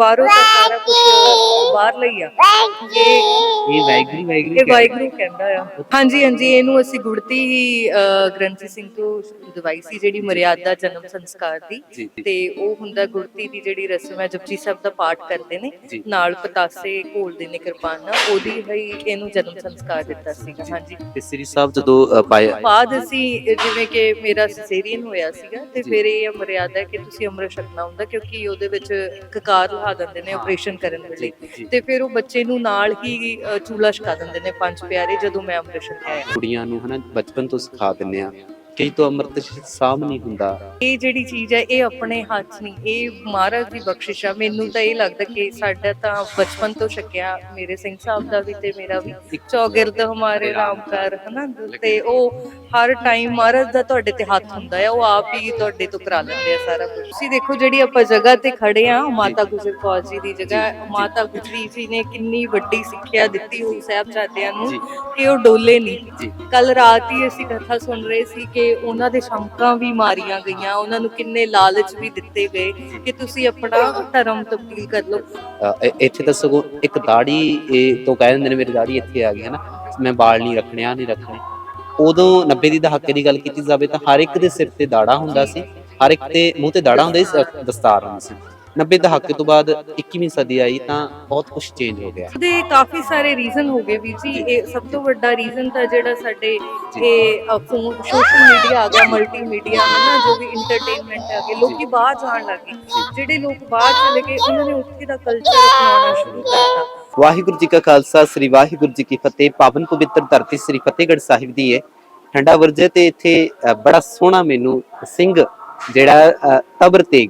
ਬਾਹਰੋਂ ਤਾਂ ਸਾਰਾ ਕੁਝ ਬਾਹਰ ਲਈ ਆ। ਇਹ ਇਹ ਵੈਗਰੀ ਵੈਗਰੀ ਇਹ ਵਾਹਿਗੁਰੂ ਕਹਿੰਦਾ ਆ। ਹਾਂਜੀ ਹਾਂਜੀ ਇਹਨੂੰ ਅਸੀਂ ਗੁੜਤੀ ਹੀ ਅਹ, ਗ੍ਰੰਥੀ ਸਿੰਘ ਤੋਂ ਦਵਾਈ ਸੀ ਜਿਹੜੀ ਮਰਿਆਦਾ ਜਨਮ ਸੰਸਕਾਰ ਦੀ। ਜੀ। ਤੇ ਉਹ ਹੁੰਦਾ ਗੁੜਤੀ ਦੀ ਜਿਹੜੀ ਰਸਮ ਹੈ ਜਪਜੀ ਸਾਹਿਬ ਦਾ ਪਾਠ ਕਰਦੇ ਨੇ। ਨਾਲ ਪਤਾਸੇ ਘੋਲਦੇ ਨੇ ਕਿਰਪਾਨ ਨਾਲ। ਉਹਦੀ ਹੀ ਇਹਨੂੰ ਜਨਮ ਸੰਸਕਾਰ ਦਿੱਤਾ ਸੀਗਾ ਹਾਂਜੀ। ਤੇ ਸ੍ਰੀ ਸਾਹਿਬ ਜਦੋਂ ਅ, ਪਾਇਆ ਬਾਅਦ ਅਸੀਂ ਜਿਵੇਂ ਕਿ ਮੇਰਾ ਸਿਸੇਰੀਅਨ ਹੋਇਆ ਸੀਗਾ ਤੇ ਜੀ। ਫਿਰ ਇਹ ਮਰਿਆਦਾ ਹੈ ਕਿ ਤੁਸੀਂ ਅੰਮ੍ਰਿਤ ਛਕਣਾ ਹੁੰਦਾ ਕਿਉਂਕਿ ਉਹਦੇ ਵਿੱਚ ਕਕਾਰ ਲਾ ਦਿੰਦੇ ਨੇ ਆਪਰੇਸ਼ਨ ਕਰਨ ਵੇਲੇ। ਤੇ ਫਿਰ ਉਹ ਬੱਚੇ ਨੂੰ ਨਾਲ ਹੀ ਚੂਲਾ ਛਕਾ ਦਿੰਦੇ ਨੇ ਪੰਜ ਪਿਆਰੇ ਜਦੋਂ ਮੈਂ ਛਕਿਆ ਹੈ ਕੁੜੀਆਂ ਨੂੰ ਹਨਾ ਬਚਪਨ ਤੋਂ ਸਿਖਾ ਦਿੰਨੇ ਆ। ਕਈ ਤੋਂ ਅੰਮ੍ਰਿਤ ਸਾਮ ਨਹੀਂ ਹੁੰਦਾ। ਇਹ ਜਿਹੜੀ ਚੀਜ਼ ਹੈ ਇਹ ਆਪਣੇ ਹੱਥ ਨਹੀਂ ਇਹ ਮਹਾਰਾਜ ਦੀ ਬਖਸ਼ਿਸ਼ ਆ। ਮੈਨੂੰ ਤਾਂ ਇਹ ਲੱਗਦਾ ਕਿ ਸਾਡਾ ਤਾਂ ਬਚਪਨ ਤੋਂ ਛਕਿਆ ਮੇਰੇ ਸਿੰਘ ਸਾਹਿਬ ਦਾ ਵੀ ਤੇ ਮੇਰਾ ਵੀ। ਚੌਗਿਰਦ ਹਮਾਰੇ ਰਾਮਕਾਰ ਹਨਾ? ਤੇ ਉਹ ਹਰ ਟਾਈਮ ਮਹਾਰਾਜ ਦਾ ਤੁਹਾਡੇ ਤੇ ਹੱਥ ਹੁੰਦਾ ਹੈ ਉਹ ਆਪ ਹੀ ਤੁਹਾਡੇ ਤੋਂ ਕਰਾ ਲੈਂਦੇ ਆ ਸਾਰਾ ਕੁਝ ਤੁਸੀਂ ਦੇਖੋ ਜਿਹੜੀ ਆਪਾਂ ਜਗ੍ਹਾ ਤੇ ਖੜੇ ਆ ਮਾਤਾ ਗੁਜਰ ਕੌਰ ਜੀ ਦੀ ਜਗ੍ਹਾ ਮਾਤਾ ਗੁਜਰੀ ਜੀ ਨੇ ਕਿੰਨੀ ਵੱਡੀ ਸਿੱਖਿਆ ਦਿੱਤੀ ਹੋਈ ਸਾਹਿਬਜ਼ਾਦਿਆਂ ਨੂੰ। ਕਿ ਉਹ ਡੋਲੇ ਨਹੀਂ। ਕੱਲ ਰਾਤ ਹੀ ਅਸੀਂ ਕਥਾ ਸੁਣ ਰਹੇ ਸੀ ਕਿ ਉਹਨਾਂ ਦੇ ਸ਼ੰਕਾਂ ਵੀ ਮਾਰੀਆਂ ਗਈਆਂ, ਉਹਨਾਂ ਨੂੰ ਕਿੰਨੇ ਲਾਲਚ ਵੀ ਦਿੱਤੇ ਗਏ ਕਿ ਤੁਸੀਂ ਆਪਣਾ ਧਰਮ ਤਬਦੀਲ ਕਰ ਲਓ। ਇੱਥੇ ਤਾਂ ਸਗੋਂ ਇੱਕ ਦਾੜੀ, ਇਹ ਤੋਂ ਕਹਿ ਦਿੰਦੇ ਨੇ ਮੇਰੀ ਦਾੜੀ ਇੱਥੇ ਆ ਗਈ ਹੈ ਨਾ ਮੈਂ ਵਾਲ ਨਹੀਂ ਰੱਖਣੇ ਆ ਨਹੀਂ ਰੱਖਣੇ। ਉਦੋਂ 90 ਦੀ ਦਹਾਕੇ ਦੀ ਗੱਲ ਕੀਤੀ ਜਾਵੇ ਤਾਂ ਹਰ ਇੱਕ ਦੇ ਸਿਰ ਤੇ ਦਾੜਾ ਹੁੰਦਾ ਸੀ, ਹਰ ਇੱਕ ਤੇ ਮੂੰਹ ਤੇ ਦਾੜਾ ਹੁੰਦਾ ਸੀ ਦਸਤਾਰ ਹੁੰਦੀ ਸੀ। 90 ਦਹਾਕੇ ਤੋਂ ਬਾਅਦ 21ਵੀਂ ਸਦੀ ਆਈ ਤਾਂ ਬਹੁਤ ਕੁਝ ਚੇਂਜ ਹੋ ਗਿਆ। ਦੇ ਕਾਫੀ ਸਾਰੇ ਰੀਜ਼ਨ ਹੋ ਗਏ ਵੀ ਜੀ। ਇਹ ਸਭ ਤੋਂ ਵੱਡਾ ਰੀਜ਼ਨ ਤਾਂ ਜਿਹੜਾ ਸਾਡੇ ਇਹ ਫੋਨ ਸੋਸ਼ਲ ਮੀਡੀਆ ਆ ਗਿਆ ਮਲਟੀਮੀਡੀਆ ਹੈ ਨਾ ਜੋ ਵੀ ਇੰਟਰਟੇਨਮੈਂਟ ਆ ਗਏ ਲੋਕੀ ਬਾਹਰ ਜਾਣ ਲੱਗੇ ਜਿਹੜੇ ਲੋਕ ਬਾਹਰ ਚਲੇ ਗਏ ਉਹਨਾਂ ਨੇ ਉੱਥੇ ਦਾ ਕਲਚਰ ਅਪਣਾਉਣਾ ਸ਼ੁਰੂ ਕਰਤਾ। ਵਾਹਿਗੁਰੂ ਜੀ ਕਾ ਖਾਲਸਾ ਸ੍ਰੀ ਵਾਹਿਗੁਰੂ ਜੀ ਕੀ ਫਤਿਹ। ਪਾਵਨ ਪਵਿੱਤਰ ਧਰਤੀ ਸ੍ਰੀ ਫਤਿਹਗੜ੍ਹ ਸਾਹਿਬ ਦੀ ਹੈ ਠੰਡਾ ਵਰਜੇ ਤੇ ਇੱਥੇ ਬੜਾ ਸੋਹਣਾ ਮੈਨੂੰ ਸਿੰਘ ਜਿਹੜਾ ਤਬਰ ਤੇਗ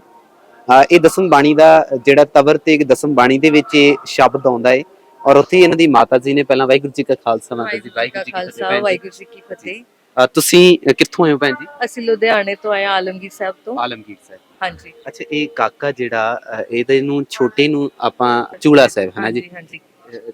ਇਹ ਦਸਮ ਬਾਣੀ ਦਾ ਜਿਹੜਾ ਤਬਰ ਤੇਗ ਦਸਮ ਬਾਣੀ ਦੇ ਵਿੱਚ ਇਹ ਸ਼ਬਦ ਆਉਂਦਾ ਹੈ ਔਰ ਉੱਥੇ ਇਹਨਾਂ ਦੀ ਮਾਤਾ ਜੀ ਨੇ ਪਹਿਲਾਂ ਵਾਹਿਗੁਰੂ ਜੀ ਕਾ ਖਾਲਸਾ ਮਾਤਾ ਜੀ ਵਾਹਿਗੁਰੂ ਜੀ ਕਾ ਖਾਲਸਾ ਵਾਹਿਗੁਰੂ ਜੀ ਕੀ ਫਤਿਹ। ਤੁਸੀਂ ਕਿੱਥੋਂ ਆਏ ਹੋ ਭੈਣ ਜੀ? ਅਸੀਂ ਲੁਧਿਆਣੇ ਤੋਂ ਆਏ ਆਲਮਗੀਰ ਸਾਹਿਬ ਤੋਂ। ਆਲਮਗੀਰ ਸਾਹਿਬ। ਹਾਂਜੀ। ਅੱਛਾ ਇਹ ਕਾਕਾ ਜਿਹੜਾ ਇਹਦੇ ਨੂੰ ਛੋਟੇ ਨੂੰ ਆਪਾਂ ਚੂਲਾ ਸਾਹਿਬ ਹੈ ਨਾ ਜੀ ਹਾਂਜੀ।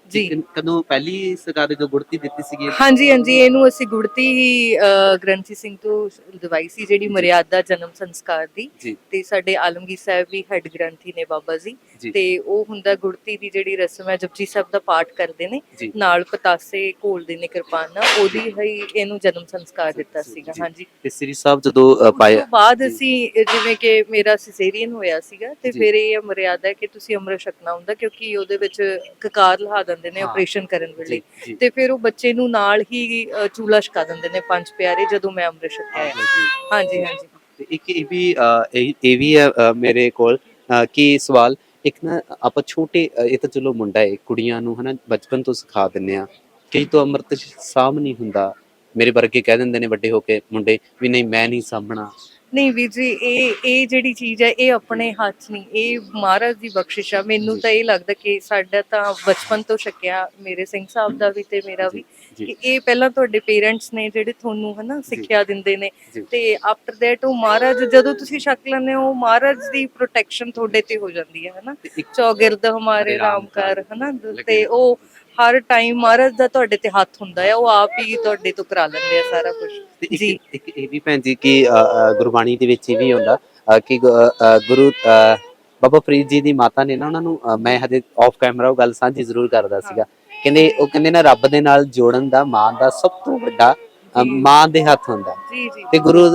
ਜੀ। ਕਦੋਂ ਪਹਿਲੀ ਸਰਕਾਰ ਜੋ ਗੁੜਤੀ ਦਿੱਤੀ ਸੀਗੀ ਹਾਂਜੀ ਹਾਂਜੀ ਇਹਨੂੰ ਅਸੀਂ ਗੁੜਤੀ ਹੀ ਅਹ, ਗ੍ਰੰਥੀ ਸਿੰਘ ਤੋਂ ਦਵਾਈ ਸੀ ਜਿਹੜੀ ਮਰਿਆਦਾ ਜਨਮ ਸੰਸਕਾਰ ਦੀ ਜੀ ਤੇ ਸਾਡੇ ਆਲਮਗੀਰ ਸਾਹਿਬ ਵੀ ਹੈਡ ਗ੍ਰੰਥੀ ਨੇ ਬਾਬਾ ਜੀ ਜੀ। ਤੇ ਉਹ ਹੁੰਦਾ ਗੁੜਤੀ ਦੀ ਜਿਹੜੀ ਰਸਮ ਹੈ ਜਪਜੀ ਸਾਹਿਬ ਦਾ ਪਾਠ ਕਰਦੇ ਨੇ ਜੀ। ਨਾਲ ਪਤਾਸੇ ਘੋਲਦੇ ਨੇ ਕਿਰਪਾਨ ਨਾਲ ਉਹਦੀ ਹੀ ਇਹਨੂੰ ਜਨਮ ਸੰਸਕਾਰ ਦਿੱਤਾ ਸੀਗਾ ਜੀ। ਹਾਂਜੀ ਤੇ ਸ੍ਰੀ ਸਾਹਿਬ ਜਦੋਂ ਅ, ਉਸ ਪਾਇਆ ਤੋਂ ਬਾਅਦ ਅਸੀਂ ਅਹ, ਜਿਵੇਂ ਕਿ ਮੇਰਾ ਸਿਸੇਰੀਅਨ ਹੋਇਆ ਸੀਗਾ ਤੇ ਜੀ। ਫਿਰ ਇਹ ਮਰਿਆਦਾ ਹੈ ਕਿ ਤੁਸੀਂ ਅੰਮ੍ਰਿਤ ਛਕਣਾ ਹੁੰਦਾ ਕਿਉਂਕਿ ਉਹਦੇ ਵਿੱਚ ਕਕਾਰ ਲਾ ਦਿੰਦੇ ਨੇ। ਆਪਰੇਸ਼ਨ ਕਰਨ ਵੇਲੇ। ਤੇ ਫਿਰ ਉਹ ਬੱਚੇ ਨੂੰ ਨਾਲ ਹੀ ਚੂਲਾ ਛਕਾ ਦਿੰਦੇ ਨੇ ਪੰਜ ਪਿਆਰੇ ਜਦੋਂ ਮੈਂ ਅੰਮ੍ਰਿਤ ਛਕਿਆ ਹਾਂਜੀ ਹਾਂਜੀ ਤੇ ਇੱਕ ਇਹ ਵੀ ਇਹ ਵੀ ਹੈ ਮੇਰੇ ਕੋਲ ਕਿ ਸਵਾਲ ਇੱਕ ਨਾ ਆਪਾਂ ਛੋਟੇ ਇਹ ਤਾਂ ਚਲੋ ਮੁੰਡਾ ਹੈ ਕੁੜੀਆਂ ਨੂੰ ਹਨਾ ਬਚਪਨ ਤੋਂ ਸਿਖਾ ਦਿੰਨੇ ਆ ਕਈ ਤੋਂ ਅੰਮ੍ਰਿਤ ਸਾਮ ਨਹੀਂ ਹੁੰਦਾ। ਮੇਰੇ ਵਰਗੇ ਕਹਿ ਦਿੰਦੇ ਨੇ ਵੱਡੇ ਹੋ ਕੇ ਮੁੰਡੇ ਵੀ ਨਹੀਂ ਮੈਂ ਨਹੀਂ ਸਾਂਭਣਾ। ਨਹੀਂ ਵੀਰ ਜੀ ਇਹ ਇਹ ਜਿਹੜੀ ਚੀਜ਼ ਹੈ ਇਹ ਆਪਣੇ ਹੱਥ ਨਹੀਂ ਇਹ ਮਹਾਰਾਜ ਦੀ ਬਖਸ਼ਿਸ਼ ਆ। ਮੈਨੂੰ ਤਾਂ ਇਹ ਲੱਗਦਾ ਕਿ ਸਾਡਾ ਤਾਂ ਬਚਪਨ ਤੋਂ ਛਕਿਆ ਮੇਰੇ ਸਿੰਘ ਸਾਹਿਬ ਦਾ ਵੀ ਤੇ ਮੇਰਾ ਵੀ। ਕਿ ਇਹ ਪਹਿਲਾਂ ਤੁਹਾਡੇ ਪੇਰੈਂਟਸ ਨੇ ਜਿਹੜੇ ਤੁਹਾਨੂੰ ਹਨਾ ਸਿੱਖਿਆ ਦਿੰਦੇ ਨੇ। ਤੇ ਆਫਟਰ ਦੈਟ ਉਹ ਮਹਾਰਾਜ ਜਦੋਂ ਤੁਸੀਂ ਛਕ ਲੈਂਦੇ ਹੋ ਮਹਾਰਾਜ ਦੀ ਪ੍ਰੋਟੈਕਸ਼ਨ ਤੁਹਾਡੇ ਤੇ ਹੋ ਜਾਂਦੀ ਹੈ ਹਨਾ? ਚੌਗਿਰਦ ਹਮਾਰੇ ਰਾਮਕਾਰ ਹਨਾ? ਤੇ ਉਹ ਹਰ ਟਾਈਮ ਮਹਾਰਾਜ ਦਾ ਤੁਹਾਡੇ ਤੇ ਹੱਥ ਹੁੰਦਾ ਹੈ ਉਹ ਆਪ ਹੀ ਤੁਹਾਡੇ ਤੋਂ ਕਰਾ ਲੈਂਦੇ ਆ ਸਾਰਾ ਕੁਝ ਜੀ। ਇੱਕ ਇਹ ਵੀ ਭੈਣ ਜੀ ਕਿ ਗੁਰਬਾਣੀ ਦੇ ਵਿੱਚ ਇਹ ਵੀ ਹੁੰਦਾ ਕਿ ਗੁਰੂ ਬਾਬਾ ਫਰੀਦ ਜੀ ਦੀ ਮਾਤਾ ਨੇ ਨਾ ਉਹਨਾਂ ਨੂੰ ਮੈਂ ਹਜੇ ਆਫ ਕੈਮਰਾ ਉਹ ਗੱਲ ਸਾਂਝੀ ਜ਼ਰੂਰ ਕਰਦਾ ਸੀਗਾ। ਕਹਿੰਦੇ ਉਹ ਕਹਿੰਦੇ ਨਾ ਰੱਬ ਦੇ ਨਾਲ ਜੋੜਨ ਦਾ ਮਾਂ ਦਾ ਸਭ ਤੋਂ ਵੱਡਾ। ਮਾਂ ਦੇ ਹੱਥ ਹੁੰਦਾ। ਤੇ ਗੁਰੂ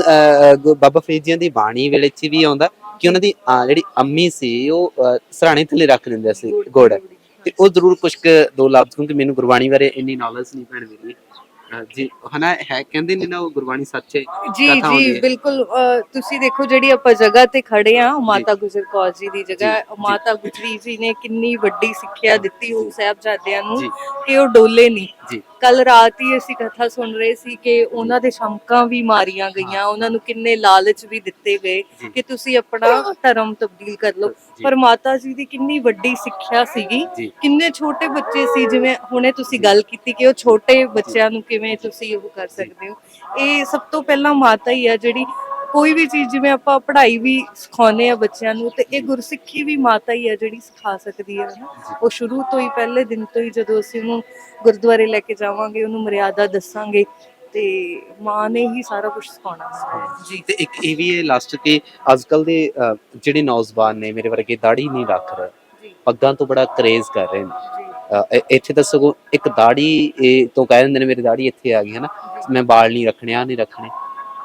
ਬਾਬਾ ਫਰੀਦ ਜੀ ਦੀ ਬਾਣੀ ਵੇਲੇ ਚ ਵੀ ਆਉਂਦਾ ਕਿ ਉਹਨਾਂ ਦੀ ਜਿਹੜੀ ਅੰਮੀ ਸੀ ਉਹ ਸਰਾਣੇ ਥੱਲੇ ਰੱਖ ਦਿੰਦੇ ਸੀ ਗੁੜ। ਤੇ ਉਹ ਜ਼ਰੂਰ ਕੁਝ ਕੁ ਦੋ ਲਫ਼ਜ਼ ਕਿਉਂਕਿ ਮੈਨੂੰ ਗੁਰਬਾਣੀ ਬਾਰੇ ਇੰਨੀ ਨੌਲੇਜ ਨਹੀਂ ਭੈਣ ਮੇਰੀ। ਜੀ ਹਨਾ ਹੈ ਕਹਿੰਦੇ ਨੇ ਨਾ ਉਹ ਗੁਰਬਾਣੀ ਸੱਚ ਹੈ ਜੀ ਕਥਾ ਹੁੰਦੀ ਜੀ ਹੈ। ਬਿਲਕੁਲ ਅ, ਤੁਸੀਂ ਦੇਖੋ ਜਿਹੜੀ ਆਪਾਂ ਜਗ੍ਹਾ ਤੇ ਖੜੇ ਆ ਮਾਤਾ ਗੁਜਰ ਕੌਰ ਜੀ ਦੀ ਜਗ੍ਹਾ ਜੀ। ਮਾਤਾ ਗੁਜਰੀ ਜੀ ਨੇ ਕਿੰਨੀ ਵੱਡੀ ਸਿੱਖਿਆ ਦਿੱਤੀ ਹੋਈ ਸਾਹਿਬਜ਼ਾਦਿਆਂ ਨੂੰ ਜੀ। ਕਿ ਉਹ ਡੋਲੇ ਨਹੀਂ। ਜੀ। ਕੱਲ ਰਾਤ ਹੀ ਅਸੀਂ ਕਥਾ ਸੁਣ ਰਹੇ ਸੀ ਕਿ ਉਹਨਾਂ ਦੇ ਸ਼ੰਕਾਂ ਵੀ ਮਾਰੀਆਂ ਗਈਆਂ ਉਹਨਾਂ ਨੂੰ ਕਿੰਨੇ ਲਾਲਚ ਵੀ ਦਿੱਤੇ ਗਏ। ਕਿ ਤੁਸੀਂ ਆਪਣਾ ਧਰਮ ਤਬਦੀਲ ਕਰ ਲਓ। ਪਰ ਮਾਤਾ ਜੀ ਦੀ ਕਿੰਨੀ ਵੱਡੀ ਸਿੱਖਿਆ ਸੀਗੀ। ਕਿੰਨੇ ਛੋਟੇ ਬੱਚੇ ਸੀ ਜਿਵੇਂ ਹੁਣੇ ਤੁਸੀਂ ਗੱਲ ਕੀਤੀ ਕਿ ਉਹ ਛੋਟੇ ਬੱਚਿਆਂ ਨੂੰ ਕਿਵੇਂ ਤੁਸੀਂ ਉਹ ਕਰ ਸਕਦੇ ਹੋ। ਇਹ ਸਭ ਤੋਂ ਪਹਿਲਾਂ ਮਾਤਾ ਹੀ ਆ ਜਿਹੜੀ ਕੋਈ ਵੀ ਚੀਜ਼ ਜਿਵੇਂ ਆਪਾਂ ਪੜ੍ਹਾਈ ਵੀ ਸਿਖਾਉਨੇ ਆ ਬੱਚਿਆਂ ਨੂੰ ਤੇ ਇਹ ਗੁਰਸਿੱਖੀ ਵੀ ਮਾਤਾ ਹੀ ਆ ਜਿਹੜੀ ਸਿਖਾ ਸਕਦੀ ਹੈ ਨਾ ਉਹ ਸ਼ੁਰੂ ਤੋਂ ਹੀ ਪਹਿਲੇ ਦਿਨ ਤੋਂ ਹੀ ਜਦੋਂ ਅਸੀਂ ਉਹਨੂੰ ਗੁਰਦੁਆਰੇ ਲੈ ਕੇ ਜਾਵਾਂਗੇ ਉਹਨੂੰ ਮਰਿਆਦਾ ਦੱਸਾਂਗੇ ਤੇ ਮਾਂ ਨੇ ਹੀ ਸਾਰਾ ਕੁਝ ਸਿਖਾਉਣਾ ਜੀ ਤੇ ਇੱਕ ਇਹ ਵੀ ਹੈ ਲਾਸਟ ਕਿ ਅੱਜਕੱਲ ਦੇ ਜਿਹੜੇ ਨੌਜਵਾਨ ਨੇ ਮੇਰੇ ਵਰਗੇ ਦਾੜੀ ਨਹੀਂ ਰੱਖ ਰਹੇ। ਪੱਗਾਂ ਤੋਂ ਬੜਾ ਕਰੇਜ਼ ਕਰ ਰਹੇ ਨੇ। ਇੱਥੇ ਤਾਂ ਸਗੋਂ ਇੱਕ ਦਾੜੀ ਇਹ ਤੋਂ ਕਹਿ ਦਿੰਦੇ ਨੇ ਮੇਰੀ ਦਾੜੀ ਇੱਥੇ ਆ ਗਈ ਹੈ ਨਾ ਮੈਂ ਵਾਲ ਨਹੀਂ ਰੱਖਣੇ ਆ ਨਹੀਂ ਰੱਖਣੇ।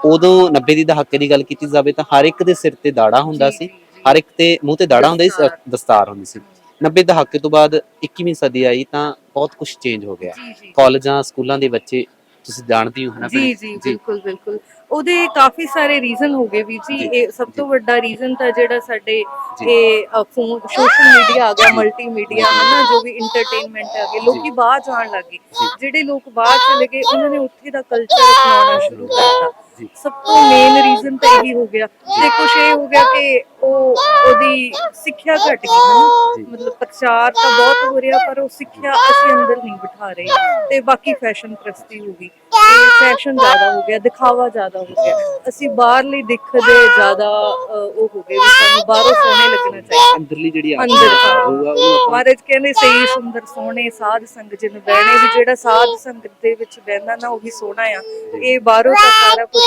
ਉਦੋਂ 90 ਦੀ ਦਹਾਕੇ ਦੀ ਗੱਲ ਕੀਤੀ ਜਾਵੇ ਤਾਂ ਹਰ ਇੱਕ ਦੇ ਸਿਰ ਤੇ ਦਾੜਾ ਹੁੰਦਾ ਸੀ ਹਰ ਇੱਕ ਤੇ ਮੂੰਹ ਤੇ ਦਾੜਾ ਹੁੰਦਾ ਸੀ ਦਸਤਾਰ। ਹੁੰਦੀ ਸੀ 90 ਦਹਾਕੇ ਤੋਂ ਬਾਅਦ 21ਵੀਂ ਸਦੀ ਆਈ ਤਾਂ ਬਹੁਤ ਕੁਝ ਚੇਂਜ ਹੋ ਗਿਆ ਕਾਲਜਾਂ ਸਕੂਲਾਂ ਦੇ ਬੱਚੇ ਤੁਸੀਂ ਜਾਣਦੇ ਹੋ ਹਨਾ ਜੀ? ਜੀ ਬਿਲਕੁਲ ਬਿਲਕੁਲ ਉਹਦੇ ਕਾਫੀ ਸਾਰੇ ਰੀਜ਼ਨ ਹੋ ਗਏ ਵੀ ਜੀ। ਇਹ ਸਭ ਤੋਂ ਵੱਡਾ ਰੀਜ਼ਨ ਤਾਂ ਜਿਹੜਾ ਸਾਡੇ। ਇਹ ਫੋਨ ਸੋਸ਼ਲ ਮੀਡੀਆ ਆ ਗਿਆ ਮਲਟੀਮੀਡੀਆ ਹਨਾ ਜੋ ਵੀ ਇੰਟਰਟੇਨਮੈਂਟ ਆ ਗਏ ਲੋਕੀ ਬਾਹਰ ਜਾਣ ਲੱਗੇ ਜਿਹੜੇ ਲੋਕ ਬਾਹਰ ਚਲੇ ਗਏ ਉਹਨਾਂ ਨੇ ਉੱਥੇ ਦਾ ਕਲਚਰ ਅਪਣਾਉਣਾ ਸ਼ੁਰੂ ਕਰਤਾ। ਸਭ ਤੋਂ ਮੇਨ ਰੀਜ਼ਨ ਤਾਂ ਇਹੀ ਹੋ ਗਿਆ। ਤੇ ਕੁਝ ਇਹ ਹੋ ਗਿਆ ਕਿ ਉਹ ਉਹਦੀ ਸਿੱਖਿਆ ਘਟ ਗਈ ਹਨਾ? ਜੀ। ਮਤਲਬ ਪ੍ਰਚਾਰ ਤਾਂ ਬਹੁਤ ਹੋ ਰਿਹਾ ਪਰ ਉਹ ਸਿੱਖਿਆ ਅਸੀਂ ਅੰਦਰ ਨਹੀਂ ਬਿਠਾ ਰਹੇ। ਤੇ ਬਾਕੀ ਫੈਸ਼ਨ ਪ੍ਰਸਤੀ ਹੋ ਗਈ। ਤੇ ਫੈਸ਼ਨ ਜ਼ਿਆਦਾ ਹੋ ਗਿਆ ਦਿਖਾਵਾ ਜ਼ਿਆਦਾ ਹੋ ਗਿਆ। ਅਸੀਂ ਬਾਹਰਲੀ ਦਿੱਖ ਦੇ ਜ਼ਿਆਦਾ ਉਹ ਹੋ ਗਏ ਵੀ ਸਾਨੂੰ ਬਾਹਰੋਂ ਸੋਹਣੇ ਲੱਗਣਾ ਚਾਹੀਦਾ। ਅੰਦਰਲੀ ਜਿਹੜੀ ਅੰਦਰ ਆਤਮਾ ਹਾਂ। ਹੋਊਗਾ ਆਪਾਂ ਮਹਾਰਾਜ ਕਹਿੰਦੇ ਸਹੀ ਸੁੰਦਰ ਸੋਹਣੇ ਸਾਧ ਸੰਗ ਜਿਨ ਬਹਿਣੇ ਵੀ ਜਿਹੜਾ ਸਾਧ ਸੰਗਤ ਦੇ ਵਿੱਚ ਬਹਿੰਦਾ ਨਾ ਉਹੀ ਸੋਹਣਾ ਆ। ਇਹ ਬਾਹਰੋਂ ਤਾਂ ਸਾਰਾ ਕੁਝ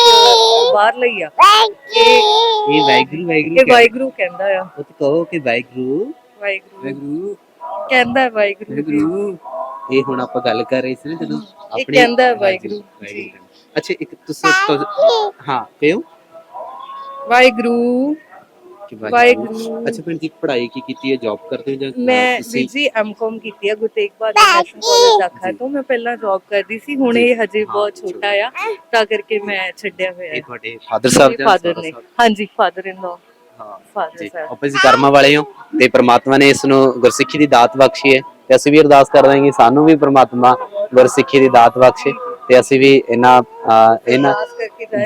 ਬਾਹਰ ਲਈ ਆ। ਇਹ ਇਹ ਵਾਹਿਗੁਰੂ ਵਾਹਿਗੁਰੂ ਇਹ ਵਾਹਿਗੁਰੂ ਕਹਿੰਦਾ ਆ। ਉਹ ਤੇ ਕਹੋ ਕਿ ਵਾਹਿਗੁਰੂ। ਵਾਹਿਗੁਰੂ। ਵਾਹਿਗੁਰੂ। ਕਹਿੰਦਾ ਵਾਹਿਗੁਰੂ। ਜੀ। ਵਾਹਿਗੁਰੂ। ਇਹ ਹੁਣ ਆਪਾਂ ਗੱਲ ਕਰ ਰਹੇ ਸੀ ਨਾ ਜਦੋਂ ਇਹ ਕਹਿੰਦਾ ਵਾਹਿਗੁਰੂ। ਵਾਹਿਗੁਰੂ। ਅੱਛਾ ਇੱਕ ਤੁਸੀਂ ਤੁਸੀਂ- ਹਾਂ ਪਿਓ ਵਾਹਿਗੁਰੂ। ਕਿ ਵਾਹਿਗੁਰੂ। ਅੱਛਾ ਫਿਰ ਜੀ ਪੜ੍ਹਾਈ ਕੀ ਕੀਤੀ ਹੈ? ਜੌਬ ਕਰਦੇ ਹੋ ਜਾਂ ਅਹ, ਮੈਂ ਤੁਸੀਂ ਜੀ ਐਮਕਾਮ ਕੀਤੀ ਹੈ ਗੁਰੂ ਤੇਗ ਬਹਾਦਰ ਨੈਸ਼ਨਲ ਕਾਲਜ ਦਾਖਾ ਤੋਂ। ਮੈਂ ਪਹਿਲਾਂ ਜੌਬ ਕਰਦੀ ਸੀ ਹੁਣ ਜੀ। ਇਹ ਹਜੇ ਹਾਂ, ਬਹੁਤ ਛੋਟਾ ਆ ਤਾਂ ਕਰਕੇ ਮੈਂ ਛੱਡਿਆ ਹੋਇਆ। ਇਹ ਹੈ ਤੁਹਾਡੇ ਫਾਦਰ ਸਾਹਿਬ ਜਾਂ ਫਾਦਰ ਨੇ। ਸਾਹਿਬ? ਹਾਂਜੀ ਫਾਦਰ ਇਨ ਲਾ ਹਾਂ ਫਾਦਰ ਜੀ। ਸਾਹਿਬ। ਆਪਸ ਕਰਮਾਂ ਵਾਲੇ ਹੋ ਤੇ ਪ੍ਰਮਾਤਮਾ ਨੇ ਇਸ ਨੂੰ ਗੁਰਸਿੱਖੀ ਦੀ ਦਾਤ ਬਖਸ਼ੀ ਹੈ। ਤੇ ਅਸੀਂ ਵੀ ਅਰਦਾਸ ਕਰਦੇ ਹਾਂ ਕਿ ਸਾਨੂੰ ਵੀ ਪ੍ਰਮਾਤਮਾ ਗੁਰਸਿੱਖੀ ਦੀ ਦਾਤ ਬਖਸ਼ੇ। ਤੇ ਅਸੀਂ ਵੀ ਇਹਨਾਂ ਇਹਨਾਂ।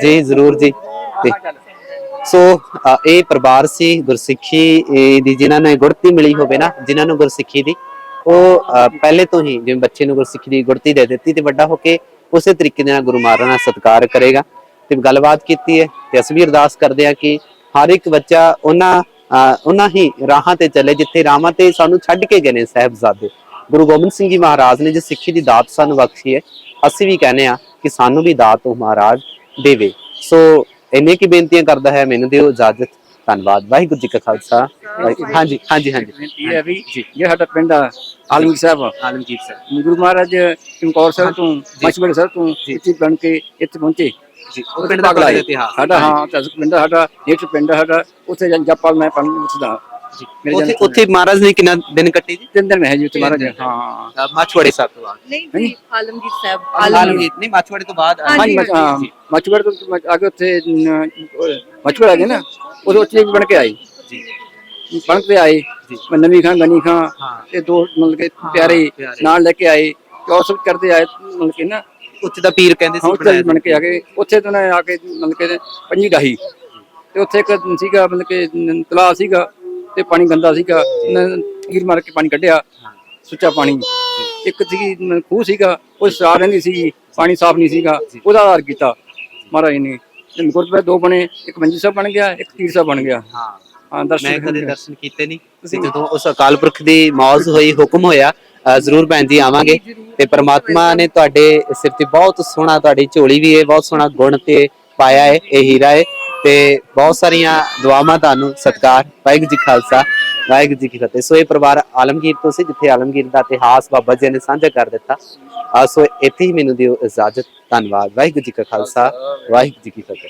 ਜੀ ਜ਼ਰੂਰ ਜੀ ਤੇ ਸੋ ਇਹ ਪਰਿਵਾਰ ਸੀ ਗੁਰਸਿੱਖੀ ਦੀ ਜਿਨ੍ਹਾਂ ਨੂੰ ਗੁੜਤੀ ਮਿਲੀ ਹੋਵੇ ਨਾ ਜਿਨ੍ਹਾਂ ਨੂੰ ਗੁਰਸਿੱਖੀ ਦੀ ਉਹ ਪਹਿਲੇ ਤੋਂ ਹੀ ਜਿਵੇਂ ਬੱਚੇ ਨੂੰ ਗੁਰਸਿੱਖੀ ਦੀ ਗੁੜਤੀ ਦੇ ਦਿੱਤੀ ਤੇ ਵੱਡਾ ਹੋ ਕੇ ਉਸੇ ਤਰੀਕੇ ਨਾਲ ਗੁਰੂ ਮਹਾਰਾਜ ਦਾ ਸਤਿਕਾਰ ਕਰੇਗਾ ਤੇ ਗੱਲਬਾਤ ਕੀਤੀ ਹੈ ਤੇ ਅਸੀਂ ਵੀ ਅਰਦਾਸ ਕਰਦੇ ਹਾਂ ਕਿ ਹਰ ਇੱਕ ਬੱਚਾ ਉਹਨਾਂ ਉਹਨਾਂ ਹੀ ਰਾਹਾਂ ਤੇ ਚੱਲੇ ਜਿੱਥੇ ਰਾਹਾਂ ਤੇ ਸਾਨੂੰ ਛੱਡ ਕੇ ਗਏ ਨੇ ਸਾਹਿਬਜ਼ਾਦੇ ਗੁਰੂ ਗੋਬਿੰਦ ਸਿੰਘ ਜੀ ਮਹਾਰਾਜ ਨੇ ਜੋ ਸਿੱਖੀ ਦੀ ਦਾਤ ਸਾਨੂੰ ਬਖਸ਼ੀ ਹੈ ਅਸੀਂ ਵੀ ਕਹਿੰਦੇ ਆ ਕਿ ਸਾਨੂੰ ਵੀ ਦਾਤ ਉਹ ਮਹਾਰਾਜ ਦੇਵੇ। ਸੋ ਇੰਨੇ ਕੀ ਬੇਨਤੀਆਂ ਕਰਦਾ ਹੈ ਮੈਨੂੰ ਦਿਓ ਇਜਾਜ਼ਤ। ਧੰਨਵਾਦ। ਵਾਹਿਗੁਰੂ ਜੀ ਕਾ ਖਾਲਸਾ। ਹਾਂਜੀ ਹਾਂਜੀ ਹਾਂਜੀ। ਬੇਨਤੀ ਹੈ ਵੀ ਜਿਹੜਾ ਸਾਡਾ ਪਿੰਡ ਆ ਆਲਮਗੀਰ ਸਾਹਿਬ। ਆਲਮਗੀਰ ਸਰ ਗੁਰੂ ਮਹਾਰਾਜ ਚਮਕੌਰ ਸਾਹਿਬ ਤੋਂ ਮਛਵੜ ਸਾਹਿਬ ਤੋਂ ਇੱਥੇ ਬਣ ਕੇ ਇੱਥੇ ਪਹੁੰਚੇ। ਜੀ। ਉਹ ਪਿੰਡ ਦਾ ਇਤਿਹਾਸ। ਸਾਡਾ ਹਾਂ ਪਿੰਡ ਸਾਡਾ ਨੇਟ ਪਿੰਡ ਸਾਡਾ ਉੱਥੇ ਜਾਂ ਜਪਾਲ ਮੈਂ ਪੜ੍ਹਨ ਉੱਠਦਾ ਉੱਥੇ ਉੱਥੇ ਮਹਾਰਾਜ ਨੇ ਕਿੰਨਾ ਦਿਨ ਕੱਟੇ ਜੀ? ਤਿੰਨ ਦਿਨ ਮੈਂ ਹੈ ਜੀ ਉੱਥੇ ਮਹਾਰਾਜ ਤਿੰਨ ਦਿਨ। ਹਾਂ। ਅ, ਮਾਛਵਾੜੇ ਸਾਹਿਬ ਤੋਂ ਬਾਅਦ। ਨਹੀਂ ਜੀ ਆਲਮਗੀਰ ਸਾਹਿਬ। ਆਲਮਗੀਰ ਨਹੀਂ ਮਾਛਵਾੜੇ ਤੋਂ ਬਾਅਦ ਹਾਂਜੀ, ਪੰਜ ਹਾਂਜੀ। ਮਛਵੜ ਤੋਂ ਮੈਂ ਆ ਕੇ ਉੱਥੇ ਮਛਵੜ ਆ ਗਏ ਨਾ? ਉਦੋਂ ਉੱਥੇ ਵੀ ਬਣ ਕੇ ਆਏ। ਜੀ। ਬਣ ਕੇ ਆਏ। ਜੀ। ਮੈਂ ਨਵੀਂ ਖਾਨ ਗਨੀ ਖਾਂ ਇਹ ਦੋ ਮਤਲਬ ਕਿ ਪਿਆਰੇ ਪਿਆਰੇ। ਨਾਲ ਲੈ ਕੇ ਆਏ। ਤੇ ਸਭ ਕਰਦੇ ਆਏ ਮਤਲਬ ਕਿ ਨਾ? ਉੱਥੇ ਦਾ ਪੀਰ ਕਹਿੰਦੇ ਸੀ ਹਾਂ ਉੱਥੇ ਬਣਾਇਆ ਬਣ ਕੇ ਆ ਗਏ। ਉੱਥੇ ਤੋਂ ਨਾ ਆ ਕੇ ਮਤਲਬ ਕਿ ਪੰਜੀ ਡਾਹੀ ਤੇ ਉੱਥੇ ਇੱਕ ਸੀਗਾ ਮਤਲਬ ਕਿ ਨ- ਤਲਾਅ ਸੀਗਾ। ਤੇ ਪਾਣੀ ਗੰਦਾ ਸੀਗਾ ਉਹਨਾਂ ਨੇ ਤੀਰ ਮਾਰ ਕੇ ਪਾਣੀ ਕੱਢਿਆ। ਸੁੱਚਾ ਪਾਣੀ। ਇੱਕ ਸੀਗੀ ਖੂਹ ਸੀਗਾ ਉਹ ਸਾਰ ਰਹਿੰਦੀ ਸੀ ਪਾਣੀ ਸਾਫ਼ ਨਹੀਂ ਸੀਗਾ ਉਹਦਾ ਆਧਾਰ ਕੀਤਾ ਮਹਾਰਾਜ ਨੇ। ਤੇ ਗੁਰਦੁਆਰੇ ਦੋ ਬਣੇ ਇੱਕ ਮੰਜੀ ਸਾਹਿਬ ਬਣ ਗਿਆ ਇੱਕ ਤੀਰ ਸਾਹਿਬ ਬਣ ਗਿਆ। ਹਾਂ। ਹਾਂ ਦਰਸ਼ਨ ਮੈਂ ਕਦੇ। ਦਰਸ਼ਨ ਕੀਤੇ ਨਹੀਂ। ਤੁਸੀਂ ਜਦੋਂ ਉਸ ਅਕਾਲ ਪੁਰਖ ਦੀ ਮੌਜ ਹੋਈ ਹੁਕਮ ਹੋਇਆ ਜ਼ਰੂਰ ਭੈਣ ਜੀ ਆਵਾਂਗੇ। ਤੇ ਪ੍ਰਮਾਤਮਾ ਨੇ ਤੁਹਾਡੇ ਸਿਰ ਤੇ ਬਹੁਤ ਸੋਹਣਾ ਤੁਹਾਡੀ ਝੋਲੀ ਵੀ ਹੈ ਬਹੁਤ ਸੋਹਣਾ ਗੁਣ ਤੇ ਪਾਇਆ ਹੈ ਇਹ ਹੀਰਾ ਹੈ। ਤੇ ਬਹੁਤ ਸਾਰੀਆਂ ਦੁਆਵਾਂ ਤੁਹਾਨੂੰ ਸਤਿਕਾਰ, ਵਾਹਿਗੁਰੂ ਜੀ ਖਾਲਸਾ, ਵਾਹਿਗੁਰੂ ਜੀ ਕੀ ਫਤਿਹ। ਸੋ ਇਹ ਪਰਿਵਾਰ ਆਲਮਗੀਰ ਤੋਂ ਸੀ, ਜਿੱਥੇ ਆਲਮਗੀਰ ਦਾ ਇਤਿਹਾਸ ਬਾਬਾ ਜੀ ਨੇ ਸਾਂਝਾ ਕਰ ਦਿੱਤਾ। ਸੋ ਇੱਥੇ ਹੀ ਮੈਨੂੰ ਦਿਓ ਇਜਾਜ਼ਤ, ਧੰਨਵਾਦ, ਵਾਹਿਗੁਰੂ ਜੀ ਕਾ ਖਾਲਸਾ, ਵਾਹਿਗੁਰੂ ਜੀ ਕੀ ਫਤਿਹ।